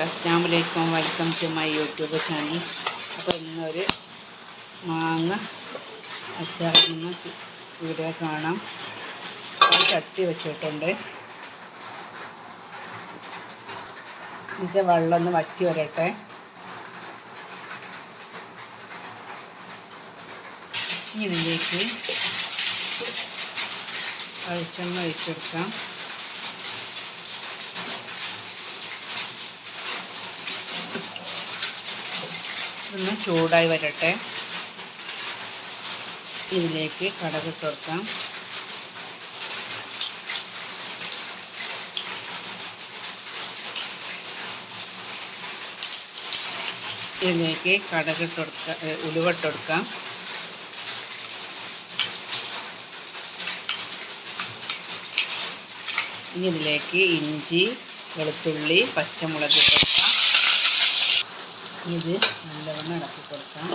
അസ്സാം വലൈക്കും welcome to my YouTube channel അപ്പോൾ ഇന്നൊരു മാങ്ങ അച്ചാറിന് വീഡിയോ കാണാം. ചട്ടി വെച്ചിട്ടുണ്ട്. ഇത് വെള്ളം ഒന്ന് വറ്റി വരട്ടെ. ഇതിലേക്ക് വെളിച്ചെണ്ണ ഒഴിച്ചെടുക്കാം. ഇതൊന്ന് ചൂടായി വരട്ടെ. ഇതിലേക്ക് കടകിട്ട് ചേർക്കാം ഇതിലേക്ക് കടകിട്ട് കൊടുക്കാം ഉലുവട്ട് കൊടുക്കാം. ഇനി ഇതിലേക്ക് ഇഞ്ചി വെളുത്തുള്ളി പച്ചമുളക് കൊടുക്കാം. ഇത് നല്ലവണ്ണം ഇളക്കി കൊടുക്കാം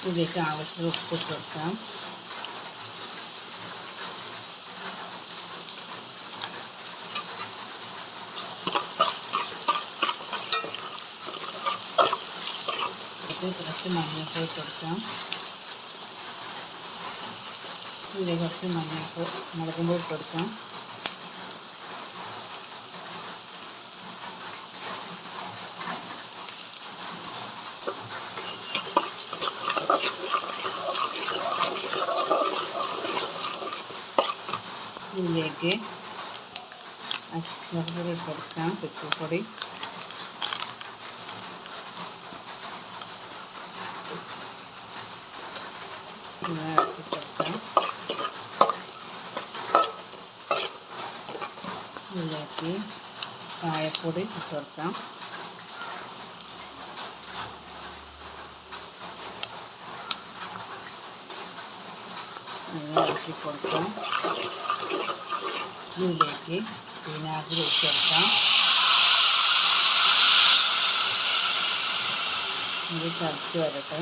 ഇതിലേക്ക് ആവശ്യത്തിന് ഉപ്പ് ഇട്ട് കൊടുക്കാം കുറച്ച് മഞ്ഞൾപ്പൊടി ഇട്ട് കൊടുക്കാം ഇതിൽ കുറച്ച് മഞ്ഞൾപ്പൊടി മുളകും പൊടി ഇട്ട് കൊടുക്കാം. ഇതിലേക്ക് അച്ചപ്പൊടി കൊടുക്കാം ചുക്കുപൊടി ഇറക്കി കൊടുക്കാം. ഇതിലേക്ക് കായപ്പൊടി ഇട്ട് കൊടുക്കാം. ഇറക്കി കൊടുക്കാം. ഇതിലേക്ക് വിനാഗിരി ഒഴിച്ച് കൊടുക്കാം. ഇത് ചതച്ച് വരട്ടെ.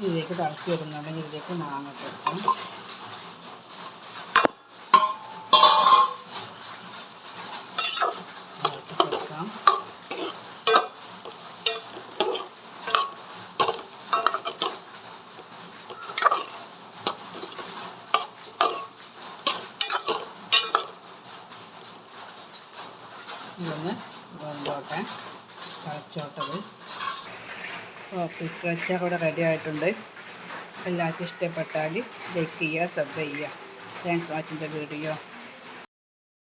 ഇതിലേക്ക് തിളച്ച് വരുന്നുണ്ടെങ്കിൽ ഇതിലേക്ക് മാങ്ങ കൊടുക്കാം ഇതൊന്ന് വെള്ളോട്ടെ തിളച്ചോട്ടത്. ഓക്കെ അച്ചാർ ഇവിടെ റെഡി ആയിട്ടുണ്ട്. എല്ലാവർക്കും ഇഷ്ടപ്പെട്ടാൽ ലൈക്ക് ചെയ്യുക സബ് ചെയ്യുക. Thanks watching the video